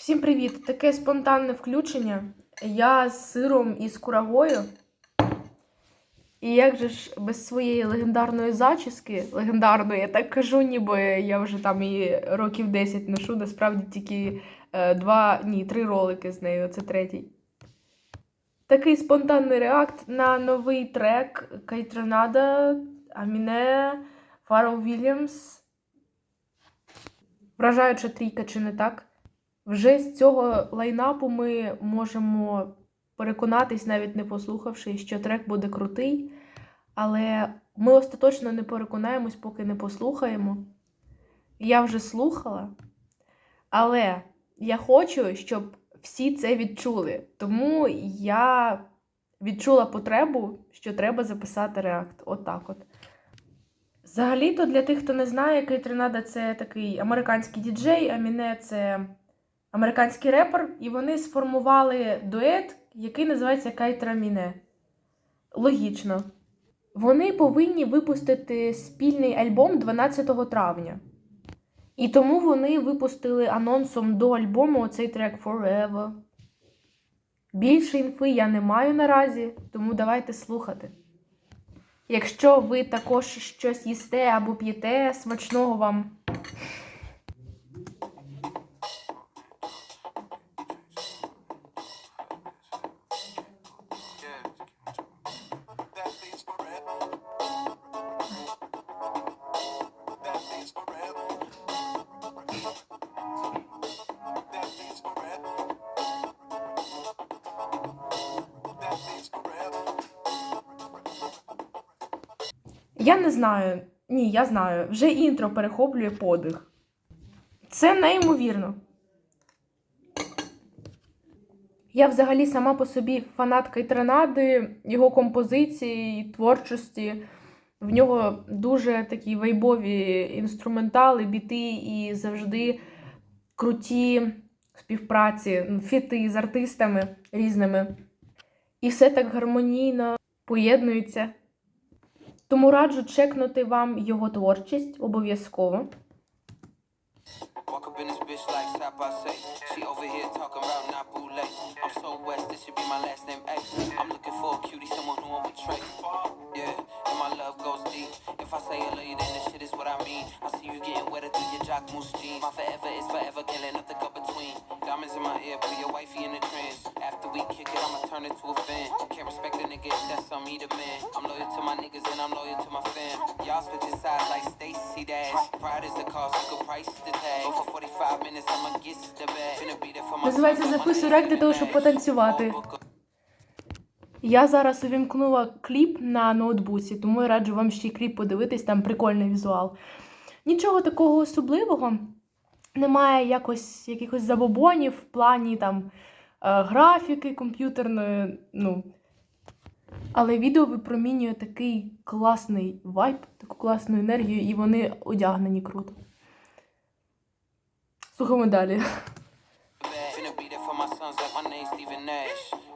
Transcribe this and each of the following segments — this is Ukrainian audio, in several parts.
Всім привіт! Таке спонтанне включення. Я з сиром і з курагою. І як же ж без своєї легендарної зачіски, легендарної, я так кажу, ніби я вже там її років 10 ношу, насправді тільки е, два, ні, три ролики з нею, це третій. Такий спонтанний реакт на новий трек Кайтронада, Аміне, Фаррел Вільямс. Вражаюча трійка, чи не так? Вже з цього лайнапу ми можемо переконатись, навіть не послухавши, що трек буде крутий. Але ми остаточно не переконаємось, поки не послухаємо. Я вже слухала. Але я хочу, щоб всі це відчули. Тому я відчула потребу, що треба записати реакт. Отак от. Взагалі-то для тих, хто не знає, Кейтринада це такий американський діджей, Аміне це американський репер, і вони сформували дует, який називається Кайтраміне. Логічно. Вони повинні випустити спільний альбом 12 травня. І тому вони випустили анонсом до альбому оцей трек Forever. Більше інфи я не маю наразі, тому давайте слухати. Якщо ви також щось їсте або п'єте, смачного вам. Я не знаю. Ні, я знаю. Вже інтро перехоплює подих. Це неймовірно. Я взагалі сама по собі фанатка Ітренади, його композиції, творчості. В нього дуже такі вайбові інструментали, біти і завжди круті співпраці, фіти з артистами різними. І все так гармонійно поєднується. Тому раджу чекнути вам його творчість обов'язково. If I say I love you, jock moose jeans. My forever is forever, let nothing go between. Diamonds in my ear, put your wifey in the trance. After we kick it, I'ma turn it to a fan. Can't respect a nigga if that's on me, the man. I'm loyal to my niggas and I'm loyal to my fam. Y'all switching sides like Stacy Dash. Pride is the cost, you could price the tag. Go for 45 minutes, I'ma get the bag. Finna be there for my Називається son, but my записую name рек для того, щоб потанцювати. Я зараз увімкнула кліп на ноутбуці, тому я раджу вам ще й кліп подивитись, там прикольний візуал. Нічого такого особливого. Немає якось якихось забобонів в плані там е, графіки комп'ютерної. Ну. Але відео випромінює такий класний вайб, таку класну енергію, і вони одягнені круто. Слухаємо далі.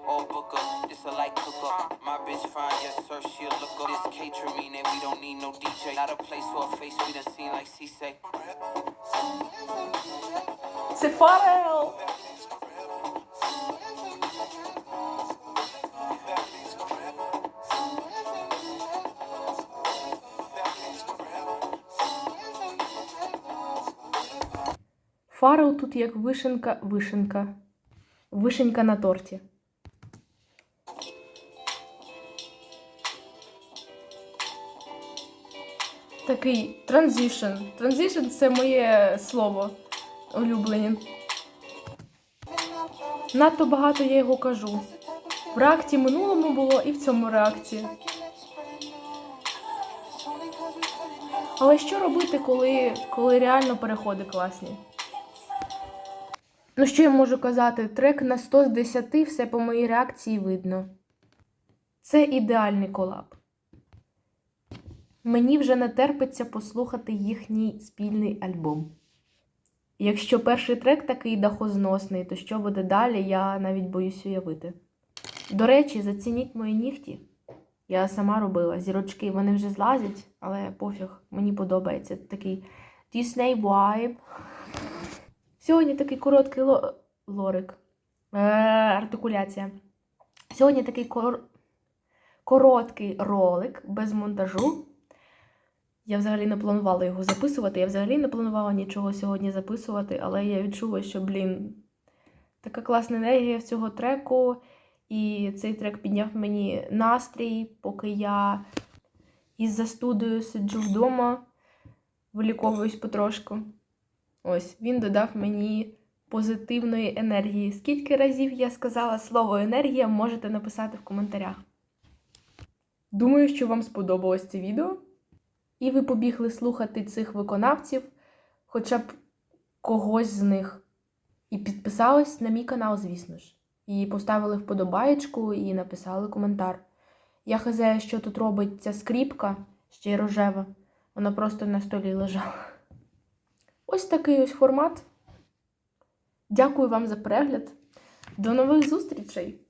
All booker, this a light cooker. My bitch fine, yes sir, she a looker. This catering mean that we don't need no DJ. Not a place for a face we done seen like C say. Це Фарел! Фарел тут як вишенка, вишенка. Вишенька на торті. Такий транзишн. Транзишн це моє слово улюблені. Надто багато я його кажу. В реакті минулому було і в цьому реакті. Але що робити, коли, коли реально переходи класні? Ну, що я можу казати? Трек на 100 з 10 все по моїй реакції видно. Це ідеальний колаб. Мені вже не терпиться послухати їхній спільний альбом. Якщо перший трек такий дахозносний, то що буде далі, я навіть боюсь уявити. До речі, зацініть мої нігті. Я сама робила зірочки, вони вже злазять, але пофіг, мені подобається такий Disney vibe. Сьогодні такий короткий ло- лорик. Е, артикуляція. Сьогодні такий кор... короткий ролик без монтажу. Я взагалі не планувала його записувати. Я взагалі не планувала нічого сьогодні записувати, але я відчула, що, блін, така класна енергія в цього треку. І цей трек підняв мені настрій, поки я із застудою сиджу вдома, виліковуюсь потрошку. Ось він додав мені позитивної енергії. Скільки разів я сказала слово енергія, можете написати в коментарях. Думаю, що вам сподобалось це відео. І ви побігли слухати цих виконавців, хоча б когось з них. І підписались на мій канал, звісно ж. І поставили вподобаєчку і написали коментар. Я хазяю, що тут робить ця скріпка, ще й рожева. Вона просто на столі лежала. Ось такий ось формат. Дякую вам за перегляд. До нових зустрічей!